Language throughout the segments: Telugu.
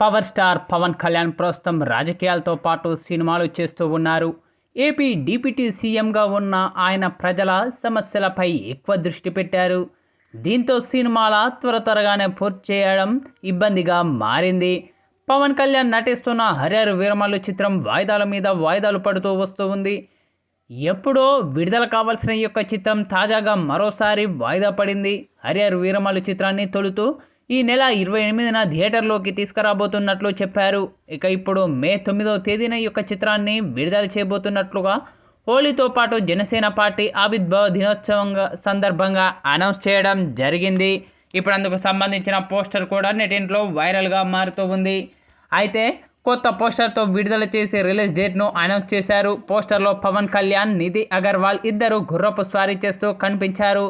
పవర్ స్టార్ పవన్ కళ్యాణ్ ప్రస్తుతం రాజకీయాలతో పాటు సినిమాలు చేస్తూ ఉన్నారు. ఏపీ డిప్యూటీ సీఎంగా ఉన్న ఆయన ప్రజల సమస్యలపై ఎక్కువ దృష్టి పెట్టారు. దీంతో సినిమాల త్వర త్వరగానే పూర్తి చేయడం ఇబ్బందిగా మారింది. పవన్ కళ్యాణ్ నటిస్తున్న హరిహర్ వీరమల్లు చిత్రం వాయిదాల మీద వాయిదాలు పడుతూ వస్తూ ఉంది. ఎప్పుడో విడుదల కావాల్సిన ఈ యొక్క చిత్రం తాజాగా మరోసారి వాయిదా పడింది. హరిహర్ వీరమల్లు చిత్రాన్ని తొలుతూ ఈ నెల ఇరవై ఎనిమిదిన థియేటర్లోకి తీసుకురాబోతున్నట్లు చెప్పారు. ఇక ఇప్పుడు మే తొమ్మిదవ తేదీన ఈ యొక్క చిత్రాన్ని విడుదల చేయబోతున్నట్లుగా హోలీతో పాటు జనసేన పార్టీ ఆవిర్భావ దినోత్సవంగా సందర్భంగా అనౌన్స్ చేయడం జరిగింది. ఇప్పుడు అందుకు సంబంధించిన పోస్టర్ కూడా నెటింట్లో వైరల్గా మారుతూ ఉంది. అయితే కొత్త పోస్టర్తో విడుదల చేసి రిలీజ్ డేట్ను అనౌన్స్ చేశారు. పోస్టర్లో పవన్ కళ్యాణ్ నిధి అగర్వాల్ ఇద్దరు గుర్రపు స్వారీ చేస్తూ కనిపించారు.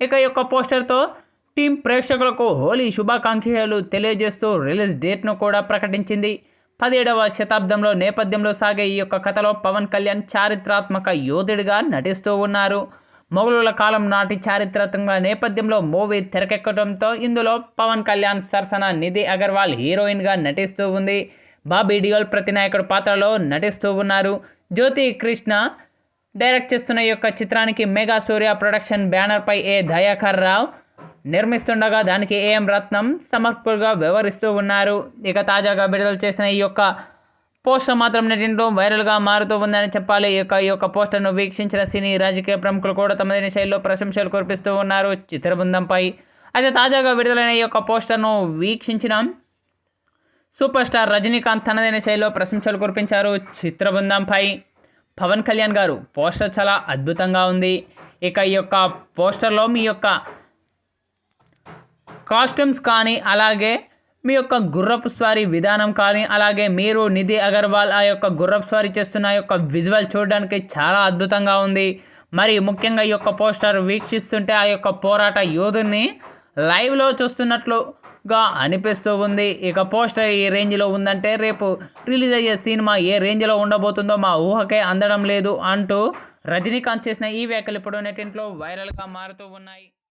ఇక యొక్క పోస్టర్తో టీం ప్రేక్షకులకు హోలీ శుభాకాంక్షలు తెలియజేస్తూ రిలీజ్ డేట్ను కూడా ప్రకటించింది. పదిహేడవ శతాబ్దంలో నేపథ్యంలో సాగే ఈ యొక్క కథలో పవన్ కళ్యాణ్ చారిత్రాత్మక యోధుడిగా నటిస్తూ ఉన్నారు. మొఘలుల కాలం నాటి చారిత్రాత్మక నేపథ్యంలో మూవీ తెరకెక్కడంతో ఇందులో పవన్ కళ్యాణ్ సరసన నిధి అగర్వాల్ హీరోయిన్గా నటిస్తూ ఉంది. బాబీ డియోల్ ప్రతినాయకుడు పాత్రలో నటిస్తూ ఉన్నారు. జ్యోతి కృష్ణ డైరెక్ట్ చేస్తున్న ఈ యొక్క చిత్రానికి మెగా సూర్య ప్రొడక్షన్ బ్యానర్పై ఏ దయాకర్ రావు నిర్మిస్తుండగా దానికి ఏఎం రత్నం సమర్పుగా వ్యవహరిస్తూ ఉన్నారు. ఇక తాజాగా విడుదల చేసిన ఈ యొక్క పోస్టర్ మాత్రం నెటింట్లో వైరల్గా మారుతూ ఉందని చెప్పాలి. ఈ యొక్క ఈ యొక్క పోస్టర్ను వీక్షించిన సినీ రాజకీయ ప్రముఖులు కూడా తమదైన శైలిలో ప్రశంసలు కురిపిస్తూ ఉన్నారు. చిత్రబృందంపై అయితే తాజాగా విడుదలైన ఈ యొక్క పోస్టర్ను వీక్షించిన సూపర్ స్టార్ రజనీకాంత్ తనదైన శైలిలో ప్రశంసలు కురిపించారు. చిత్రబృందంపై పవన్ కళ్యాణ్ గారు పోస్టర్ చాలా అద్భుతంగా ఉంది. ఇక ఈ యొక్క పోస్టర్లో మీ యొక్క కాస్ట్యూమ్స్ కానీ అలాగే మీ యొక్క గుర్రపు స్వారీ విధానం కానీ అలాగే మీరు నిధి అగర్వాల్ ఆ యొక్క గుర్రపు స్వారీ చేస్తున్న ఆ యొక్క విజువల్ చూడడానికి చాలా అద్భుతంగా ఉంది. మరి ముఖ్యంగా ఈ యొక్క పోస్టర్ వీక్షిస్తుంటే ఆ యొక్క పోరాట యోధుని లైవ్లో చూస్తున్నట్లుగా అనిపిస్తూ ఉంది. ఇక పోస్టర్ ఏ రేంజ్లో ఉందంటే రేపు రిలీజ్ అయ్యే సినిమా ఏ రేంజ్లో ఉండబోతుందో మా ఊహకే అందడం లేదు అంటూ రజనీకాంత్ చేసిన ఈ వ్యాఖ్యలు ఇప్పుడు నెటింట్లో వైరల్గా మారుతూ ఉన్నాయి.